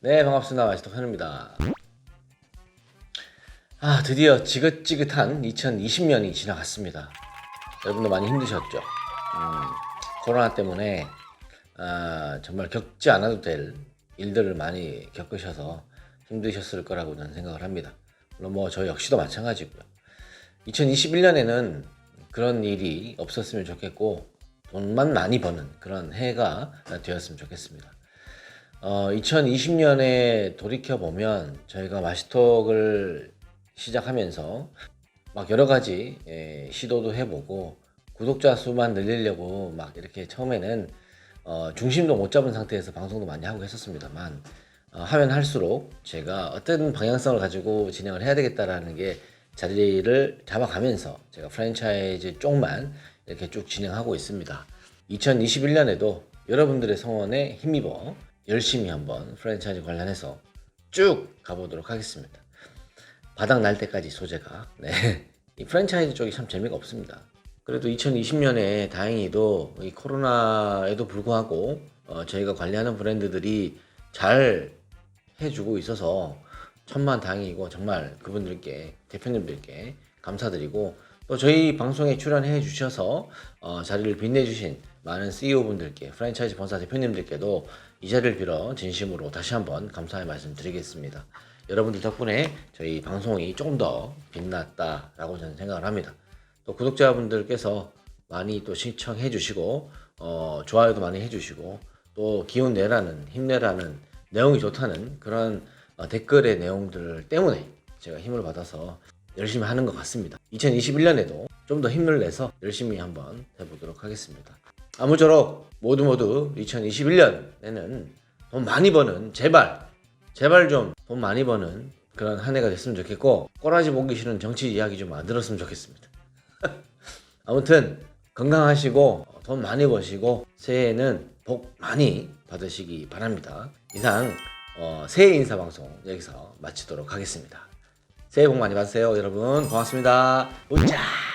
네 반갑습니다. 마시토 현우입니다. 아 드디어 지긋지긋한 2020년이 지나갔습니다. 여러분도 많이 힘드셨죠? 음, 코로나 때문에 아, 정말 겪지 않아도 될 일들을 많이 겪으셔서 힘드셨을 거라고 저는 생각을 합니다. 물론 뭐 저 역시도 마찬가지고요. 2021년에는 그런 일이 없었으면 좋겠고 돈만 많이 버는 그런 해가 되었으면 좋겠습니다 어, 2020년에 돌이켜 보면 저희가 마시톡을 시작하면서 막 여러 가지 예, 시도도 해보고 구독자 수만 늘리려고 막 이렇게 처음에는 어, 중심도 못 잡은 상태에서 방송도 많이 하고 했었습니다만 어, 하면 할수록 제가 어떤 방향성을 가지고 진행을 해야 되겠다라는 게 자리를 잡아가면서 제가 프랜차이즈 쪽만 이렇게 쭉 진행하고 있습니다. 2021년에도 여러분들의 성원에 힘입어 열심히 한번 프랜차이즈 관련해서 쭉 가보도록 하겠습니다. 바닥 날 때까지 소재가 네. 이 프랜차이즈 쪽이 참 재미가 없습니다. 그래도 2020년에 다행히도 이 코로나에도 불구하고 어, 저희가 관리하는 브랜드들이 잘 해주고 있어서 천만 다행이고 정말 그분들께 대표님들께 감사드리고 또 저희 방송에 출연해 주셔서 어, 자리를 빛내 주신 많은 CEO 분들께 프랜차이즈 본사 대표님들께도 이 자리를 빌어 진심으로 다시 한번 감사의 말씀 드리겠습니다. 여러분들 덕분에 저희 방송이 조금 더 빛났다라고 저는 생각을 합니다. 또 구독자분들께서 많이 또 시청해 주시고 어, 좋아요도 많이 해 주시고 또 기운 내라는 힘내라는 내용이 좋다는 그런 어, 댓글의 내용들 때문에 제가 힘을 받아서 열심히 하는 것 같습니다. 2021년에도 좀 더 힘을 내서 열심히 한번 해보도록 하겠습니다. 아무쪼록 모두 모두 2021년에는 돈 많이 버는 제발 제발 좀 돈 많이 버는 그런 한 해가 됐으면 좋겠고 꼬라지 보기 싫은 정치 이야기 좀 안 들었으면 좋겠습니다. 아무튼 건강하시고 돈 많이 버시고 새해에는 복 많이 받으시기 바랍니다. 이상 어, 새해 인사 방송 여기서 마치도록 하겠습니다. 새해 복 많이 받으세요, 여러분. 고맙습니다. 우짜!